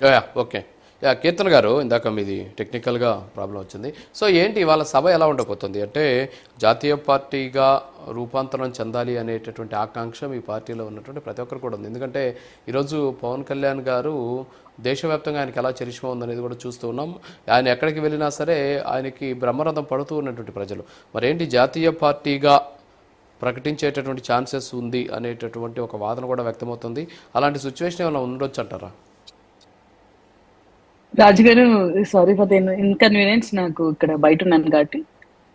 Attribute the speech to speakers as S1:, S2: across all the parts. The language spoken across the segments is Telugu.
S1: Yeah, okay. యా కీర్తన్ గారు ఇందాక మీది టెక్నికల్గా ప్రాబ్లం వచ్చింది. సో ఏంటి ఇవాళ సభ ఎలా ఉండబోతుంది? అంటే జాతీయ పార్టీగా రూపాంతరం చెందాలి అనేటటువంటి ఆకాంక్ష మీ పార్టీలో ఉన్నటువంటి ప్రతి ఒక్కరు కూడా ఉంది. ఎందుకంటే ఈరోజు పవన్ కళ్యాణ్ గారు దేశవ్యాప్తంగా ఆయనకి ఎలా చరిష్మా ఉందనేది కూడా చూస్తూ ఉన్నాం. ఆయన ఎక్కడికి వెళ్ళినా సరే ఆయనకి బ్రహ్మరథం పడుతూ ఉన్నటువంటి ప్రజలు. మరేంటి జాతీయ పార్టీగా ప్రకటించేటటువంటి ఛాన్సెస్ ఉంది అనేటటువంటి ఒక వాదన కూడా వ్యక్తమవుతుంది. అలాంటి సిచ్యువేషన్ ఏమైనా ఉండొచ్చు అంటారా?
S2: రాజు గారు సారీ ఫర్ ద ఇన్కన్వీనియన్స్ నాకు ఇక్కడ బయట ఉన్నాను కాబట్టి.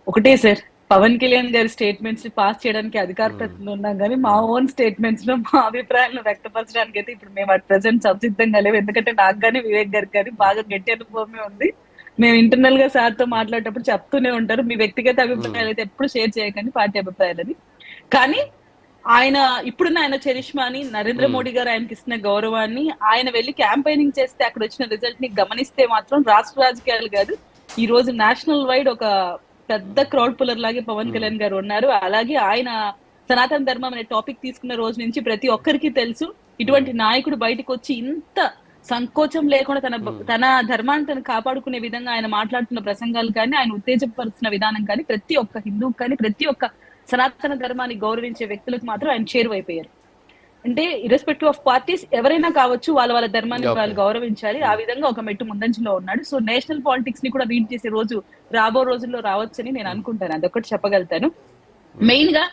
S2: ఒకటే సార్ పవన్ కళ్యాణ్ గారి స్టేట్మెంట్స్ పాస్ చేయడానికి అధికార ప్రతినిధులు ఉన్నాం కానీ మా ఓన్ స్టేట్మెంట్స్లో మా అభిప్రాయాలను వ్యక్తపరచడానికి అయితే ఇప్పుడు మేము అట్ ప్రెసెంట్ సంసిద్ధంగా లేవు. ఎందుకంటే నాకు కానీ వివేక్ గారికి కానీ బాగా గట్టి అనుభవమే ఉంది. మేము ఇంటర్నల్గా సార్తో మాట్లాడేటప్పుడు చెప్తూనే ఉంటారు. మీ వ్యక్తిగత అభిప్రాయాలు అయితే ఎప్పుడు షేర్ చేయకండి పార్టీ అభిప్రాయాలని. కానీ ఆయన ఇప్పుడున్న ఆయన చరిష్మాని నరేంద్ర మోడీ గారు ఆయనకి ఇస్తున్న గౌరవాన్ని ఆయన వెళ్ళి క్యాంపెయినింగ్ చేస్తే అక్కడ వచ్చిన రిజల్ట్ని గమనిస్తే మాత్రం రాష్ట్ర రాజకీయాలు కాదు ఈ రోజు నేషనల్ వైడ్ ఒక పెద్ద క్రౌడ్ పుల్లర్ లాగే పవన్ కళ్యాణ్ గారు ఉన్నారు. అలాగే ఆయన సనాతన ధర్మం అనే టాపిక్ తీసుకున్న రోజు నుంచి ప్రతి ఒక్కరికి తెలుసు ఇటువంటి నాయకుడు బయటకు వచ్చి ఇంత సంకోచం లేకుండా తన తన ధర్మాన్ని తను కాపాడుకునే విధంగా ఆయన మాట్లాడుతున్న ప్రసంగాలు కానీ ఆయన ఉత్తేజపరుస్తున్న విధానం కానీ ప్రతి ఒక్క హిందువుకి కానీ ప్రతి ఒక్క సనాతన ధర్మాన్ని గౌరవించే వ్యక్తులకు మాత్రం ఆయన చేరువైపోయారు. అంటే ఇరెస్పెక్టివ్ ఆఫ్ పార్టీస్ ఎవరైనా కావచ్చు వాళ్ళ వాళ్ళ ధర్మాన్ని. వాళ్ళు గౌరవించాలి. ఆ విధంగా ఒక మెట్టు ముందంజలో ఉన్నాడు. సో నేషనల్ పాలిటిక్స్ని కూడా రీడ్ చేసే రోజు రాబో రోజుల్లో రావచ్చని నేను అనుకుంటాను. అదొకటి చెప్పగలుగుతాను. మెయిన్గా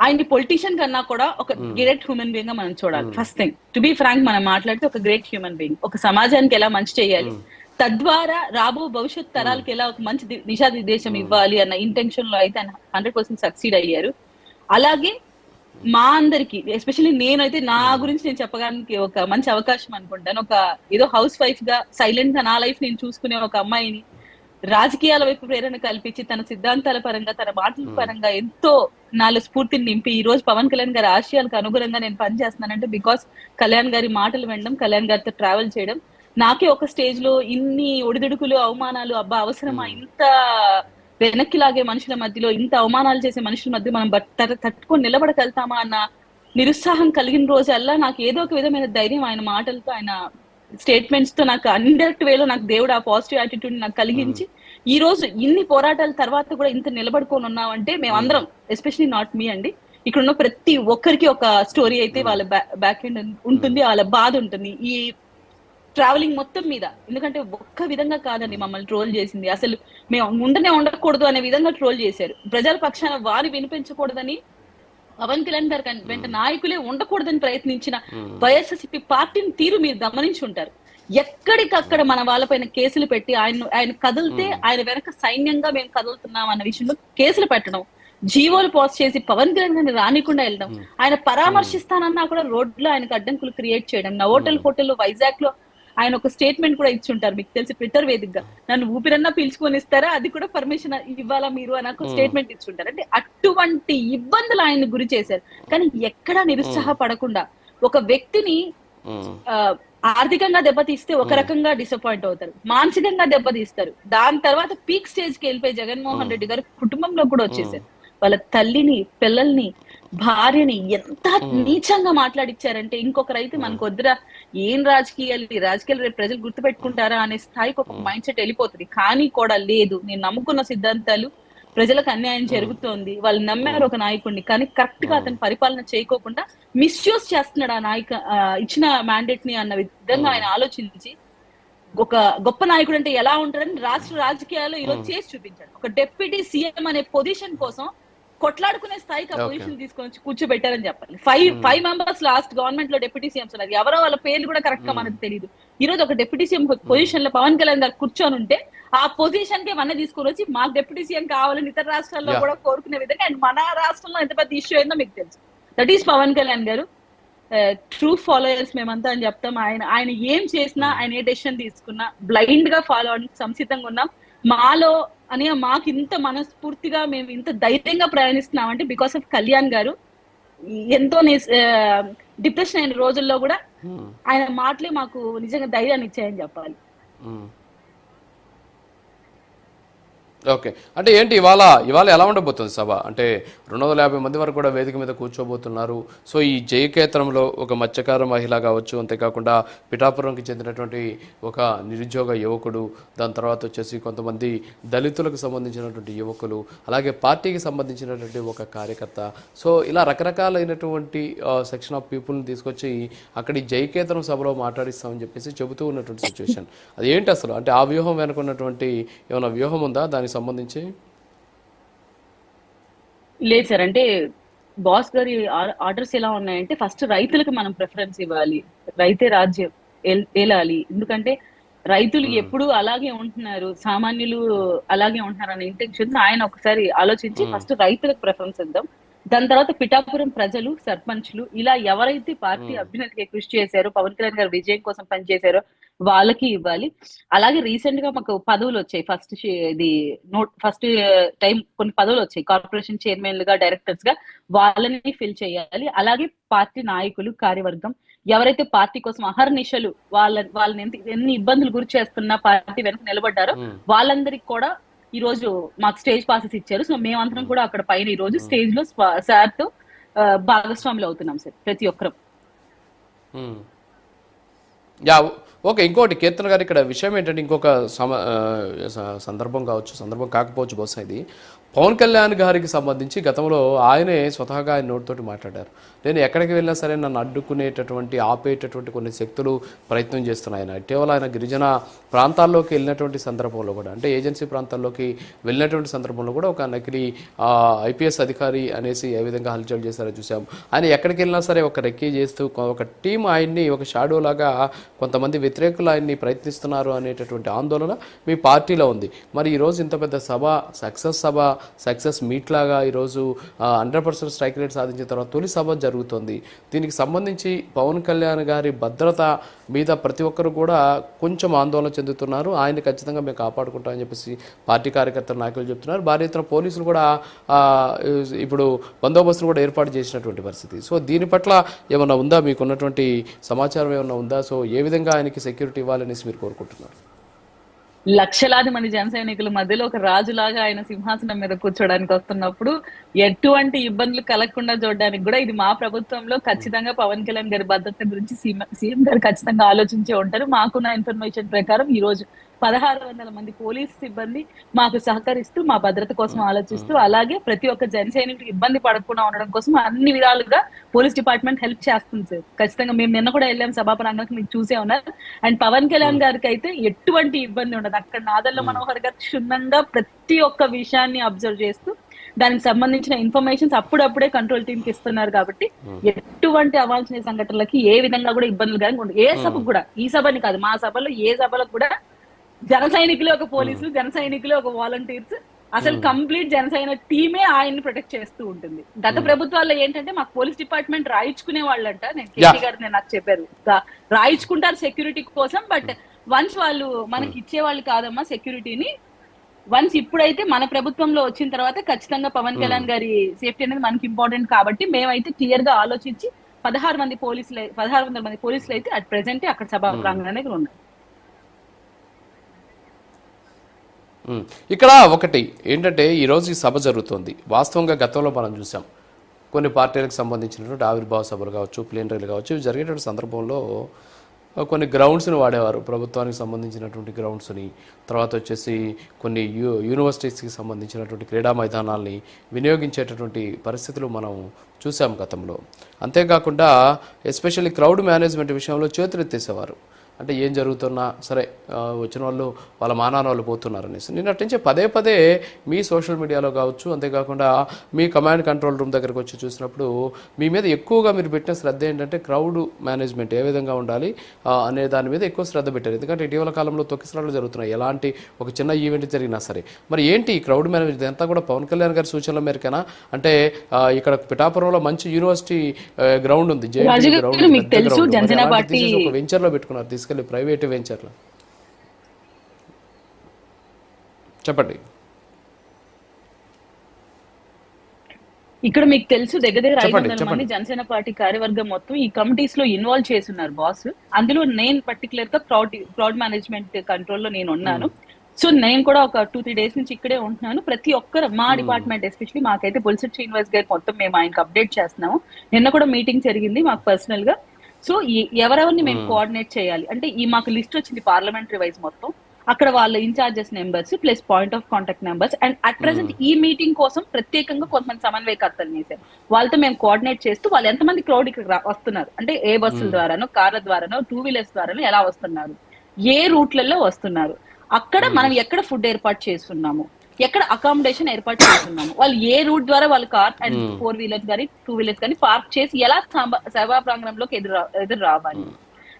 S2: ఆయన్ని పొలిటీషియన్ కన్నా కూడా ఒక గ్రేట్ హ్యూమన్ బీయింగ్గా మనం చూడాలి. First thing to be frank మనం మాట్లాడితే ఒక గ్రేట్ హ్యూమన్ బీయింగ్ ఒక సమాజానికి ఎలా మంచి చేయాలి? తద్వారా రాబో భవిష్యత్ తరాలకి ఎలా ఒక మంచి దిశానిర్దేశం ఇవ్వాలి అన్న ఇంటెన్షన్లో అయితే ఆయన హండ్రెడ్ పర్సెంట్ సక్సీడ్ అయ్యారు. అలాగే మా అందరికి ఎస్పెషల్లీ నేనైతే నా గురించి నేను చెప్పడానికి ఒక మంచి అవకాశం అనుకుంటాను. ఒక ఏదో హౌస్ వైఫ్గా సైలెంట్గా నా లైఫ్ నేను చూసుకునే ఒక అమ్మాయిని రాజకీయాల వైపు ప్రేరణ కల్పించి తన సిద్ధాంతాల పరంగా తన మాటల పరంగా ఎంతో నాలో స్ఫూర్తిని నింపి ఈ రోజు పవన్ కళ్యాణ్ గారి ఆశయాలకు అనుగుణంగా నేను పనిచేస్తున్నానంటే బికాస్ కళ్యాణ్ గారి మాటలు వినడం కళ్యాణ్ గారితో ట్రావెల్ చేయడం నాకే ఒక స్టేజ్లో ఇన్ని ఒడిదుడుకులు అవమానాలు అబ్బా అవసరమా? ఇంత వెనక్కి లాగే మనుషుల మధ్యలో ఇంత అవమానాలు చేసే మనుషుల మధ్య మనం తట్టుకొని నిలబడగలుగుతామా అన్న నిరుత్సాహం కలిగిన రోజల్లా నాకు ఏదో ఒక విధమైన ధైర్యం ఆయన మాటలతో ఆయన స్టేట్మెంట్స్తో నాకు అన్డైరెక్ట్ వేలో నాకు దేవుడు ఆ పాజిటివ్ యాటిట్యూడ్ నాకు కలిగించి ఈ రోజు ఇన్ని పోరాటాల తర్వాత కూడా ఇంత నిలబడుకొని ఉన్నామంటే మేమందరం ఎస్పెషలీ నాట్ మీ అండి ఇక్కడ ఉన్న ప్రతి ఒక్కరికి ఒక స్టోరీ అయితే వాళ్ళ బ్యాక్ ఎండ్ ఉంటుంది వాళ్ళ బాధ ఉంటుంది. ఈ ట్రావెలింగ్ మొత్తం మీద. ఎందుకంటే ఒక్క విధంగా కాదండి మమ్మల్ని ట్రోల్ చేసింది. అసలు మేము ఉండనే ఉండకూడదు అనే విధంగా ట్రోల్ చేశారు. ప్రజల పక్షాన వారి వినిపించకూడదని పవన్ కళ్యాణ్ గారు కన్- వెంట నాయకులే ఉండకూడదని ప్రయత్నించిన వైఎస్ఆర్సీపీ పార్టీని తీరు మీరు గమనించి ఉంటారు ఎక్కడికక్కడ మన వాళ్ళపైన కేసులు పెట్టి ఆయన ఆయన కదిలితే ఆయన వెనక సైన్యంగా మేము కదులుతున్నాం అన్న విషయంలో కేసులు పెట్టడం జీవోలు పాస్ చేసి పవన్ కళ్యాణ్ గారిని రానికుండా వెళ్ళడం ఆయన పరామర్శిస్తానన్నా కూడా రోడ్లో ఆయనకు అడ్డంకులు క్రియేట్ చేయడం. నా హోటల్ హోటల్ వైజాగ్లో ఆయన ఒక స్టేట్మెంట్ కూడా ఇచ్చి ఉంటారు మీకు తెలిసి ట్విట్టర్ వేదికగా. నన్ను ఊపిరన్నా పీల్చుకొని ఇస్తారా అది కూడా పర్మిషన్ ఇవ్వాలా మీరు అని ఒక స్టేట్మెంట్ ఇచ్చి ఉంటారు అంటే అటువంటి ఇబ్బందులు ఆయన గురి చేశారు. కానీ ఎక్కడా నిరుత్సాహపడకుండా ఒక వ్యక్తిని ఆర్థికంగా దెబ్బతీస్తే ఒక రకంగా డిసప్పాయింట్ అవుతారు. మానసికంగా దెబ్బతీస్తారు. దాని తర్వాత పీక్ స్టేజ్కి వెళ్ళిపోయి జగన్మోహన్ రెడ్డి గారు కుటుంబంలో కూడా వచ్చేసారు. వాళ్ళ తల్లిని పిల్లల్ని భార్యని ఎంత నీచంగా మాట్లాడిచ్చారంటే ఇంకొకరైతే మనకు వద్దురా ఏం రాజకీయాలు ఈ రాజకీయాలు రేపు ప్రజలు గుర్తుపెట్టుకుంటారా అనే స్థాయికి ఒక మైండ్ సెట్ వెళ్ళిపోతుంది. కానీ కూడా లేదు. నేను నమ్ముకున్న సిద్ధాంతాలు ప్రజలకు అన్యాయం జరుగుతోంది. వాళ్ళు నమ్మారు ఒక నాయకుడిని. కానీ కరెక్ట్గా అతను పరిపాలన చేయకోకుండా మిస్యూజ్ చేస్తున్నాడు ఆ నాయక ఇచ్చిన మ్యాండేట్ని అన్న విధంగా ఆయన ఆలోచించి ఒక గొప్ప నాయకుడు అంటే ఎలా ఉంటాడని రాష్ట్ర రాజకీయాల్లో ఈరోజు చేసి చూపించాడు. ఒక డెప్యూటీ సీఎం అనే పొజిషన్ కోసం కొట్లాడుకునే స్థాయికి ఆ. పొజిషన్ తీసుకొని వచ్చి కూర్చోబెట్టారని చెప్పాలి. ఫైవ్ ఫైవ్ మెంబర్స్ లాస్ట్ గవర్నమెంట్లో డెప్యూటీ సీఎంస్ ఉన్నారు ఎవరో వాళ్ళ పేర్లు కూడా కరెక్ట్గా మనకు తెలియదు ఈ రోజు ఒక డెప్యూటీ సీఎం పొజిషన్లో పవన్ కళ్యాణ్ గారు కూర్చొని ఉంటే ఆ పొజిషన్కి మన తీసుకొని వచ్చి మాకు డెప్యూటీ సీఎం కావాలని ఇతర రాష్ట్రాల్లో. కూడా కోరుకునే విధంగా అండ్ మన రాష్ట్రంలో ఎంత పెద్ద ఇష్యూ అయిందో మీకు తెలుసు. దట్ ఈస్ పవన్ కళ్యాణ్ గారు ట్రూ ఫాలోయర్స్ మేమంతా అని చెప్తాం. ఆయన ఆయన ఏం చేసినా ఆయన ఏ డెసిషన్ తీసుకున్నా బ్లైండ్గా ఫాలో అవడానికి సంసిద్ధంగా ఉన్నాం. మాలో అని మాకు ఇంత మనస్ఫూర్తిగా మేము ఇంత ధైర్యంగా ప్రయాణిస్తున్నాం అంటే బికాస్ ఆఫ్ కళ్యాణ్ గారు ఎంతో డిప్రెషన్ అయిన రోజుల్లో కూడా. ఆయన మాటలే మాకు నిజంగా ధైర్యాన్ని ఇచ్చాయని చెప్పాలి.
S1: ఓకే. అంటే ఏంటి ఇవాళ ఇవాళ ఎలా ఉండబోతుంది సభ? అంటే రెండు వందల యాభై మంది వరకు కూడా వేదిక మీద కూర్చోబోతున్నారు. సో ఈ జయకేతనంలో ఒక మత్స్యకార మహిళ కావచ్చు అంతేకాకుండా పిఠాపురంకి చెందినటువంటి ఒక నిరుద్యోగ యువకుడు దాని తర్వాత వచ్చేసి కొంతమంది దళితులకు సంబంధించినటువంటి యువకులు అలాగే పార్టీకి సంబంధించినటువంటి ఒక కార్యకర్త. సో ఇలా రకరకాలైనటువంటి సెక్షన్ ఆఫ్ పీపుల్ని తీసుకొచ్చి అక్కడి జయకేతనం సభలో మాట్లాడిస్తామని చెప్పేసి చెబుతూ ఉన్నటువంటి సిచ్యువేషన్. అది ఏంటి అసలు? అంటే ఆ వ్యూహం వెనుకున్నటువంటి ఏమైనా వ్యూహం ఉందా? దాని దానికి సంబంధించి?
S2: లేదు సార్ అంటే బాస్ గారి ఆర్డర్స్ ఎలా ఉన్నాయంటే ఫస్ట్ రైతులకు మనం ప్రిఫరెన్స్ ఇవ్వాలి. రైతే రాజ్యం ఏల్- ఏలాలి. ఎందుకంటే రైతులు ఎప్పుడు అలాగే ఉంటున్నారు. సామాన్యులు అలాగే ఉంటున్నారు అనే ఇంటెన్షన్ ఆయన ఒకసారి ఆలోచించి ఫస్ట్ రైతులకు ప్రిఫరెన్స్ ఇద్దాం. దాని తర్వాత పిఠాపురం ప్రజలు సర్పంచ్లు ఇలా ఎవరైతే పార్టీ అభ్యున్నతికి కృషి చేశారో పవన్ కళ్యాణ్ గారు విజయం కోసం పనిచేశారో వాళ్ళకి ఇవ్వాలి. అలాగే రీసెంట్గా మాకు పదవులు వచ్చాయి. ఫస్ట్ ఇది నోట్ ఫస్ట్ టైం కొన్ని పదవులు వచ్చాయి. కార్పొరేషన్ చైర్మన్గా డైరెక్టర్స్గా వాళ్ళని ఫిల్ చేయాలి. అలాగే పార్టీ నాయకులు కార్యవర్గం ఎవరైతే పార్టీ కోసం అహర్నిశలు వాళ్ళ వాళ్ళని ఎంత ఎన్ని ఇబ్బందులు గురి చేస్తున్నా పార్టీ వెనక నిలబడ్డారో. వాళ్ళందరికి కూడా ఈ రోజు మాకు స్టేజ్ పాసెస్ ఇచ్చారు. సో మేమందరం కూడా అక్కడ పైన ఈ రోజు స్టేజ్లో సార్తో భాగస్వాములు అవుతున్నాం సార్ ప్రతి ఒక్కరం.
S1: యా ఓకే ఇంకోటి కీర్తన గారు ఇక్కడ విషయం ఏంటంటే ఇంకొక సమ సందర్భం కావచ్చు సందర్భం కాకపోవచ్చు బహుశా ఇది. పవన్ కళ్యాణ్ గారికి సంబంధించి గతంలో ఆయనే స్వతహాగా ఆయన నోటితోటి మాట్లాడారు. నేను ఎక్కడికి వెళ్ళినా సరే నన్ను అడ్డుకునేటటువంటి ఆపేటటువంటి కొన్ని శక్తులు ప్రయత్నం చేస్తున్నాయి ఆయన. ఇటీవల ఆయన గిరిజన ప్రాంతాల్లోకి వెళ్ళినటువంటి సందర్భంలో కూడా అంటే ఏజెన్సీ ప్రాంతాల్లోకి వెళ్ళినటువంటి సందర్భంలో కూడా ఒక నకిలీ ఐపీఎస్ అధికారి అనేసి ఏ విధంగా హల్చల్ చేశారో చూసాం ఆయన ఎక్కడికి వెళ్ళినా సరే ఒక రెక్కీ చేస్తూ ఒక టీం ఆయన్ని ఒక షాడో లాగా కొంతమంది వ్యతిరేకులు ఆయన్ని ప్రయత్నిస్తున్నారు అనేటటువంటి ఆందోళన మీ పార్టీలో ఉంది. మరి ఈరోజు ఇంత పెద్ద సభ సక్సెస్ సభ సక్సెస్ మీట్ లాగా ఈరోజు హండ్రెడ్ పర్సెంట్ స్ట్రైక్ రేట్ సాధించిన తర్వాత తొలి సభ జరుగుతుంది. దీనికి సంబంధించి పవన్ కళ్యాణ్ గారి భద్రత మీద ప్రతి ఒక్కరు కూడా కొంచెం ఆందోళన చెందుతున్నారు. ఆయన ఖచ్చితంగా మేము కాపాడుకుంటామని చెప్పేసి పార్టీ కార్యకర్తల నాయకులు చెప్తున్నారు. భారీ ఎత్తున పోలీసులు కూడా ఇప్పుడు బందోబస్తును కూడా ఏర్పాటు చేసినటువంటి పరిస్థితి. సో దీని పట్ల ఏమన్నా ఉందా? మీకున్నటువంటి సమాచారం ఏమన్నా ఉందా? సో ఏ విధంగా ఆయనకి సెక్యూరిటీ ఇవ్వాలనేసి మీరు కోరుకుంటున్నారు?
S2: లక్షలాది మంది జన సైనికుల మధ్యలో ఒక రాజులాగా ఆయన సింహాసనం మీద కూర్చోడానికి వస్తున్నప్పుడు ఎటువంటి ఇబ్బందులు కలగకుండా చూడడానికి కూడా ఇది మా ప్రభుత్వంలో ఖచ్చితంగా పవన్ కళ్యాణ్ గారి భద్రత గురించి సీఎం- సీఎం గారు ఖచ్చితంగా ఆలోచించే ఉంటారు. మాకున్న ఇన్ఫర్మేషన్ ప్రకారం ఈ రోజు పదహారు వందల మంది పోలీస్ సిబ్బంది మాకు సహకరిస్తూ మా భద్రత కోసం ఆలోచిస్తూ అలాగే ప్రతి ఒక్క జన సైనికుడికి ఇబ్బంది పడకుండా ఉండడం కోసం అన్ని విధాలుగా పోలీస్ డిపార్ట్మెంట్ హెల్ప్ చేస్తుంది సార్. ఖచ్చితంగా మేము నిన్న కూడా వెళ్ళాం సభా ప్రాంగణానికి మీకు చూసే ఉన్నారు. అండ్ పవన్ కళ్యాణ్ గారికి అయితే ఎటువంటి ఇబ్బంది ఉండదు. అక్కడ నాదల్ల మనోహర్ గారు క్షుణ్ణంగా ప్రతి ఒక్క విషయాన్ని అబ్జర్వ్ చేస్తూ దానికి సంబంధించిన ఇన్ఫర్మేషన్స్ అప్పుడప్పుడే కంట్రోల్ టీమ్కి ఇస్తున్నారు కాబట్టి ఎటువంటి అవాంఛనీయ సంఘటనలకి ఏ విధంగా కూడా ఇబ్బందులు కానీ ఏ సభకు కూడా ఈ సభని కాదు మా సభలో ఏ సభలకు కూడా జన సైనికులు ఒక పోలీసులు జన సైనికులు ఒక వాలంటీర్స్. అసలు కంప్లీట్ జనసేన టీమే ఆయన్ని ప్రొటెక్ట్ చేస్తూ ఉంటుంది. గత ప్రభుత్వాల్లో ఏంటంటే మాకు పోలీస్ డిపార్ట్మెంట్ రాయించుకునే వాళ్ళంట. నేను కేటీ గారు నేను నాకు చెప్పారు. రాయించుకుంటారు సెక్యూరిటీ కోసం బట్ వన్స్ వాళ్ళు మనకి ఇచ్చేవాళ్ళు కాదమ్మా సెక్యూరిటీని వన్స్ ఇప్పుడైతే మన ప్రభుత్వంలో వచ్చిన తర్వాత ఖచ్చితంగా పవన్ కళ్యాణ్ గారి సేఫ్టీ అనేది మనకి ఇంపార్టెంట్ కాబట్టి మేమైతే క్లియర్గా ఆలోచించి పదహారు మంది పోలీసులు పదహారు వందల మంది పోలీసులు అయితే అట్ ప్రెసెంట్ అక్కడ సభా ప్రాంగణానికి ఉన్నారు
S1: ఇక్కడ ఒకటి ఏంటంటే ఈరోజు ఈ సభ జరుగుతోంది. వాస్తవంగా గతంలో మనం చూసాం. కొన్ని పార్టీలకు సంబంధించినటువంటి ఆవిర్భావ సభలు కావచ్చు ప్లేనరీలు కావచ్చు ఇవి జరిగేటువంటి సందర్భంలో కొన్ని గ్రౌండ్స్ని వాడేవారు. ప్రభుత్వానికి సంబంధించినటువంటి గ్రౌండ్స్ని తర్వాత వచ్చేసి కొన్ని యూ యూనివర్సిటీస్కి సంబంధించినటువంటి క్రీడా మైదానాల్ని వినియోగించేటటువంటి పరిస్థితులు మనం చూసాం గతంలో. అంతేకాకుండా ఎస్పెషల్లీ క్రౌడ్ మేనేజ్మెంట్ విషయంలో చేతులెత్తేసేవారు. అంటే ఏం జరుగుతున్నా సరే వచ్చిన వాళ్ళు వాళ్ళ మానాన వాళ్ళు పోతున్నారు అనేసి నిన్నటి నుంచి పదే పదే మీ సోషల్ మీడియాలో కావచ్చు అంతేకాకుండా మీ కమాండ్ కంట్రోల్ రూమ్ దగ్గరకు వచ్చి చూసినప్పుడు మీ మీద ఎక్కువగా మీరు పెట్టిన శ్రద్ధ ఏంటంటే క్రౌడ్ మేనేజ్మెంట్ ఏ విధంగా ఉండాలి అనే దాని మీద ఎక్కువ శ్రద్ధ పెట్టారు. ఎందుకంటే ఇటీవల కాలంలో తొక్కిసలాట్లు జరుగుతున్నాయి. ఎలాంటి ఒక చిన్న ఈవెంట్ జరిగినా సరే. మరి ఏంటి ఈ క్రౌడ్ మేనేజ్మెంట్? ఇదంతా కూడా పవన్ కళ్యాణ్ గారి సూచనల మేరకేనా? అంటే ఇక్కడ పిఠాపురంలో మంచి యూనివర్సిటీ గ్రౌండ్ ఉంది.
S2: గారు,
S1: గ్రౌండ్
S2: మీకు
S1: పెద్ద
S2: తెలుసు
S1: తీసుకెళ్ళి ప్రైవేట్ వెంచర్లో చెప్పండి.
S2: ఇక్కడ మీకు తెలుసు దగ్గర దగ్గర ఐదు వందల. మంది జనసేన పార్టీ కార్యవర్గం మొత్తం ఈ కమిటీస్లో ఇన్వాల్వ్ చేస్తున్నారు బాస్ అందులో నేను పర్టికులర్గా క్రౌడ్ క్రౌడ్ మేనేజ్మెంట్ కంట్రోల్లో నేను ఉన్నాను. సో నేను కూడా ఒక టూ త్రీ డేస్ నుంచి ఇక్కడే ఉంటున్నాను. ప్రతి ఒక్కరు మా డిపార్ట్మెంట్ ఎస్పెషల్లీ మాకైతే బొలిసెట్ శ్రీనివాస్ గారు మొత్తం మేము ఆయనకి అప్డేట్ చేస్తున్నాము. నిన్న కూడా మీటింగ్ జరిగింది మాకు పర్సనల్గా. సో ఈ- ఎవరెవరిని మేము కోఆర్డినేట్ చేయాలి? అంటే ఈ మాకు లిస్ట్ వచ్చింది పార్లమెంటరీ వైజ్ మొత్తం. అక్కడ వాళ్ళ incharges numbers plus point of contact numbers and at present ఈ మీటింగ్ కోసం ప్రత్యేకంగా కొంతమంది సమన్వయకర్తలు వేశారు వాళ్ళతో మేము కోఆర్డినేట్ చేస్తూ వాళ్ళు ఎంతమంది క్రౌడ్ ఇక్కడ వస్తున్నారు? అంటే ఏ బస్సుల ద్వారానో కార్ల ద్వారానో టూ వీలర్స్ ద్వారానో ఎలా వస్తున్నారు? ఏ రూట్లలో వస్తున్నారు? అక్కడ మనం ఎక్కడ ఫుడ్ ఏర్పాటు చేస్తున్నాము? ఎక్కడ అకామిడేషన్ ఏర్పాటు చేస్తున్నాము? వాళ్ళు ఏ రూట్ ద్వారా వాళ్ళు కార్ అండ్ ఫోర్ వీలర్స్ కానీ టూ వీలర్స్ కానీ పార్క్ చేసి ఎలా సభ- సభా ప్రాంగణంలోకి ఎదురు ఎదురు రావాలి?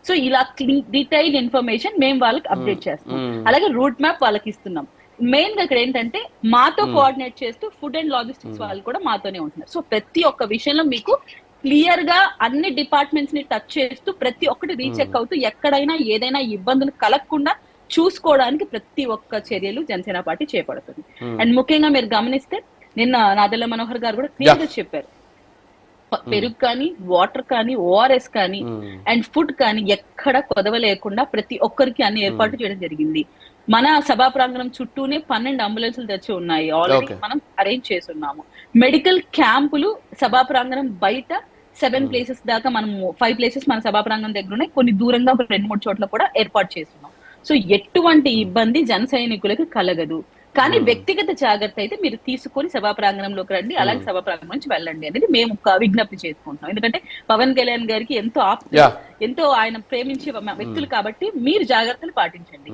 S2: సో ఇలా డీటెయిల్ ఇన్ఫర్మేషన్ మేము వాళ్ళకి అప్డేట్ చేస్తాం. అలాగే రూట్ మ్యాప్ వాళ్ళకి ఇస్తున్నాం. మెయిన్గా ఇక్కడ ఏంటంటే మాతో కోఆర్డినేట్ చేస్తూ ఫుడ్ అండ్ లాజిస్టిక్స్ వాళ్ళు కూడా మాతోనే ఉంటున్నారు. సో ప్రతి ఒక్క విషయంలో మీకు క్లియర్గా అన్ని డిపార్ట్మెంట్స్ని టచ్ చేస్తూ ప్రతి ఒక్కటి రీచెక్ అవుతూ ఎక్కడైనా ఏదైనా ఇబ్బందులు కలగకుండా చూసుకోవడానికి ప్రతి ఒక్క చర్యలు జనసేన పార్టీ చేపడుతుంది. అండ్ ముఖ్యంగా మీరు గమనిస్తే నిన్న నాదెల్ల మనోహర్ గారు కూడా క్లియర్గా చెప్పారు. ప- పెరుగు కానీ వాటర్ కానీ ఓఆర్ఎస్ కానీ అండ్ ఫుడ్ కానీ ఎక్కడ కొదవ లేకుండా ప్రతి ఒక్కరికి అన్ని ఏర్పాటు చేయడం జరిగింది. మన సభా ప్రాంగణం చుట్టూనే పన్నెండు అంబులెన్సులు తెచ్చి ఉన్నాయి. ఆల్రెడీ. మనం అరేంజ్ చేస్తున్నాము. మెడికల్ క్యాంపులు సభా ప్రాంగణం బయట సెవెన్ ప్లేసెస్ దాకా మనం ఫైవ్ ప్లేసెస్ మన సభా ప్రాంగణం దగ్గర ఉన్నాయి. కొన్ని దూరంగా ఒక రెండు మూడు చోట్ల కూడా ఏర్పాటు చేస్తున్నాం. సో ఎటువంటి ఇబ్బంది జన సైనికులకు కలగదు. కానీ వ్యక్తిగత జాగ్రత్త అయితే మీరు తీసుకొని సభా ప్రాంగణంలోకి రండి అలాగే సభా ప్రాంగణం నుంచి వెళ్ళండి అనేది మేము ఒక విజ్ఞప్తి చేసుకుంటున్నాం. ఎందుకంటే పవన్ కళ్యాణ్ గారికి ఎంతో ఆప్త. ఎంతో ఆయన ప్రేమించే వ్యక్తులు కాబట్టి మీరు జాగ్రత్తలు పాటించండి.